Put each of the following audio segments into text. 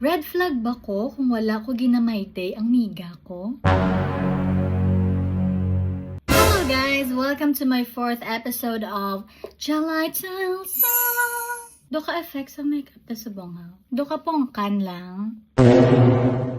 Red flag ba ko kung wala ko ginamayte ang miga ko? Hello guys! Welcome to my fourth episode of July Tells Do ka effects sa makeup na sa bungaw. Do ka pong kan lang.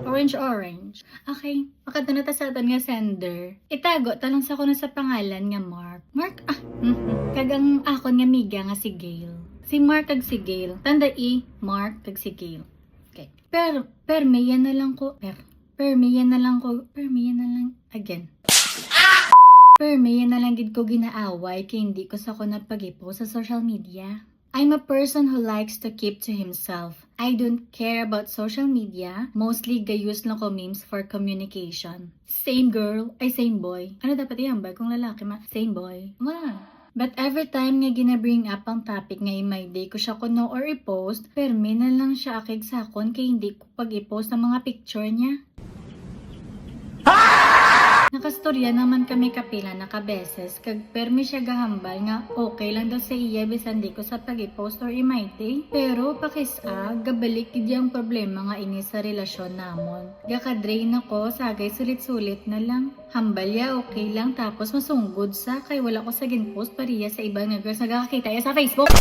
Orange orange. Okay, makadto na ta sa aton nga sender. Itago talang sa kuno sa pangalan nga Mark. Mark ah, mhm. kagang akon nga miga nga si Gail. Si Mark kag si Gail. Tanda i, Mark kag si Gail. Okay. Per permiyan na lang ko. Per permiyan na lang ko. Permiyan na lang again. Permiyan na lang gid ko ginaaway kay hindi ko sa ko napag-ipost sa social media. I'm a person who likes to keep to himself. I don't care about social media. Mostly gayus lang ko memes for communication. Same girl, ay same boy. Ano dapat ba kung lalaki ma? Same boy. Ma. But every time nga gina-bring up ang topic nga may day ko siya kuno or i-post, permi na lang siya akig sakon kay hindi ko pag i-post ang mga picture niya. Nakastorya naman kami kapila na kabeses, kag permi siya gahambal nga okay lang daw sa iya bisan di ko sa pag-post or imayte. Pero pakisa, gabalik gid ang problema nga ini sa relasyon namon. Gakadrain ako, sagay sulit-sulit na lang. Hambalya okay lang tapos masunggod sa kay wala ko sa ginpost pariya sa ibang nga girls nagkakita ya sa Facebook.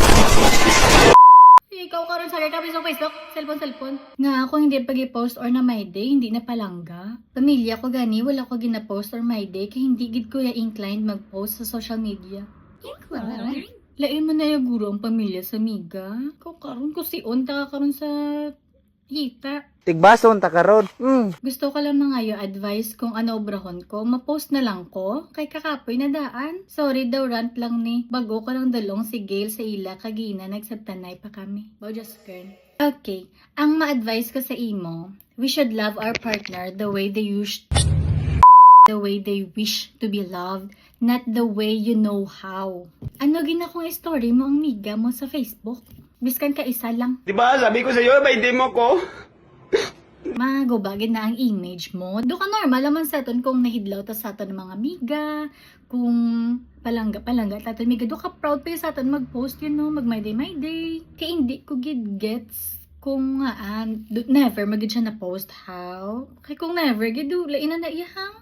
Sa kami sa Facebook, cellphone cellphone. Nga ako hindi pag-post or na my day, hindi na palangga. Pamilya ko gani, wala ko gina-post or my day kay hindi gid ko ya inclined mag-post sa social media. Lain man na yung guro ang pamilya sa miga. Ikaw karon ko si Onta karon sa hita. Tigbason ta karon. Mm. Gusto ko lang mga yo advice kung ano obrahon ko. Ma-post na lang ko. Kay kakapoy na daan. Sorry daw rant lang ni. Bago ko lang dalong si Gail sa ila kagina nagsabtanay pa kami. Bao just girl. Okay. Ang ma-advise ko sa imo, we should love our partner the way they used the way they wish to be loved, not the way you know how. Ano gina kong story mo ang miga mo sa Facebook? Biskan ka isa lang. Di ba sabi ko sa iyo, may demo ko? magubagin na ang image mo. Do ka normal naman sa aton kung nahidlaw ta sa aton mga miga, kung palangga palangga ta aton miga. Do ka proud pa sa aton mag-post you know, mag my day my day. Kay hindi ko gid gets kung nga do- never magid siya na post how. Kay kung never gid do lain na na iya ha.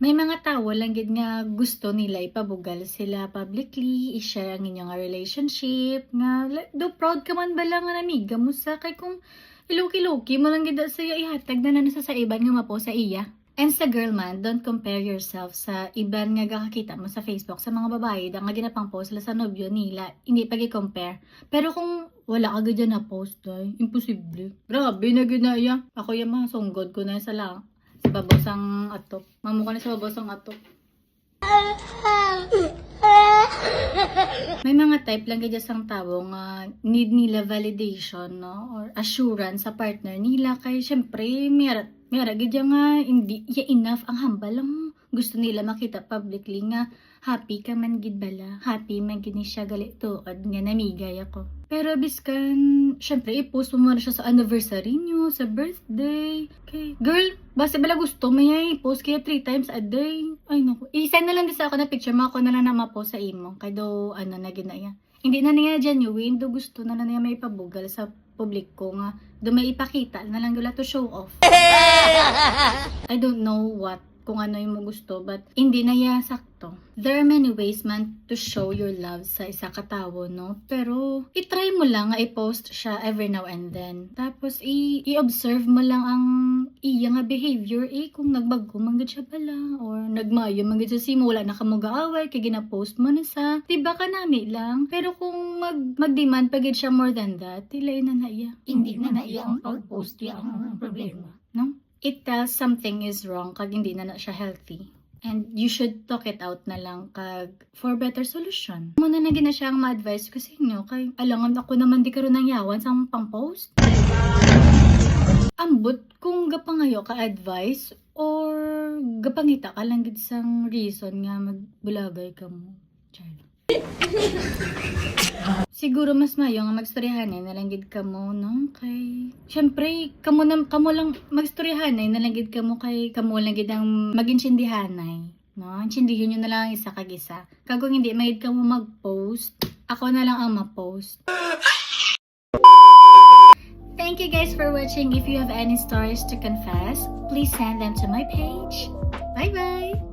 May mga tao lang gid nga gusto nila ipabugal sila publicly, i-share ang inyong relationship, nga do proud ka man ba lang nga namiga mo sa kay kung iluki-luki mo lang gid sa iyo ihatag na na sa iban nga mapo sa iya. And sa girl man, don't compare yourself sa iban nga gakakita mo sa Facebook sa mga babae da nga ginapang post sila sa nobyo nila. Hindi pag i-compare. Pero kung wala ka gid na post day, imposible. Grabe na gid na iya. Ako yung mga sunggod ko na sa lang sa babosang atok. Mamukha na sa babosang atok. May mga type lang gadya sang tao nga need nila validation no or assurance sa partner nila kay syempre mera mera gadya nga hindi ya enough ang hambal lang gusto nila makita publicly nga happy ka man gid bala happy man gid ni siya gali tuod nga namigay ako. Pero biskan syempre i-post mo muna siya sa anniversary niyo sa birthday. Kay girl basta bala gusto mo yan i-post kaya three times a day. Ay naku. I-send na lang din sa ako na picture. Mo ako na lang na ma-post sa imo. Kay do ano na ginaya hindi na niya genuine do gusto na lang niya may pabugal sa publiko nga. Do may ipakita na lang gula to show off. I don't know what kung ano yung mo gusto but hindi na ya sakto. There are many ways man to show your love sa isa katawo, no? Pero i-try mo lang nga i-post siya every now and then. Tapos i-observe mo lang ang iya nga behavior eh kung nagbago man siya pala or nagmayo man siya simula na ka mo gaaway kay gina-post mo na sa diba ka nami lang pero kung mag mag-demand pa gid siya more than that tilay na na iya hindi na na iyang pag-post ang problema. no? It tells something is wrong kag hindi na na siya healthy. And you should talk it out na lang kag for better solution. Muna na gina siya ang ma-advise ko sa inyo kay alangan ako naman di karon nang yawan sa pang-post. Ambot kung gapangayo ka advice or gapangita ka lang gid sang reason nga magbulagay ka mo. Charot. Siguro mas mayo nga magstoryahanay na lang gid kamo no kay syempre kamo na kamo lang magstoryahanay na lang gid kamo kay kamo lang ang maginsindihanay no insindihin nyo na lang ang isa kag isa kag kung hindi magid kamo mag-post ako na lang ang ma-post thank you guys for watching. If you have any stories to confess, please send them to my page. Bye bye.